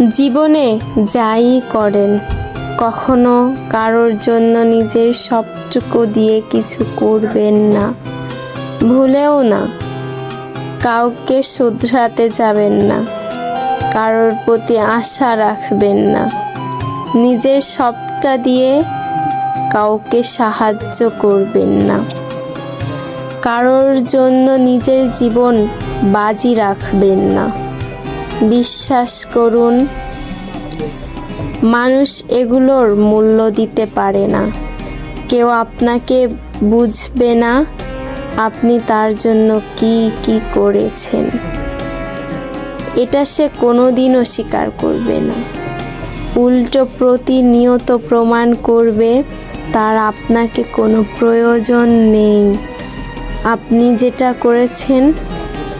জীবনে যাই করেন, কখনো কারোর জন্য নিজের সবটুকু দিয়ে কিছু করবেন না। ভুলেও না, কাউকে শুধরাতে যাবেন না, কারোর প্রতি আশা রাখবেন না। নিজের সবটা দিয়ে কাউকে সাহায্য করবেন না। কারোর জন্য নিজের জীবন বাজি রাখবেন না। বিশ্বাস করুন, মানুষ এগুলোর মূল্য দিতে পারে না। কেউ আপনাকে বুঝবে না আপনি তার জন্য কি কি করেছেন। এটা সে কোনোদিনও স্বীকার করবে না। উল্টো প্রতিনিয়ত প্রমাণ করবে, তার আপনাকে কোনো প্রয়োজন নেই। আপনি যেটা করেছেন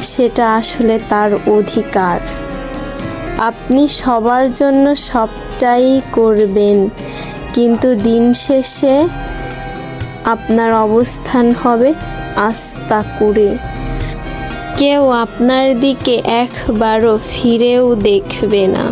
সেটা আসলে তার অধিকার। আপনি সবার জন্য সবটাই করবেন, কিন্তু দিন শেষে আপনার অবস্থান হবে আস্তা করে কেউ আপনার দিকে একবারও ফিরেও দেখবে না।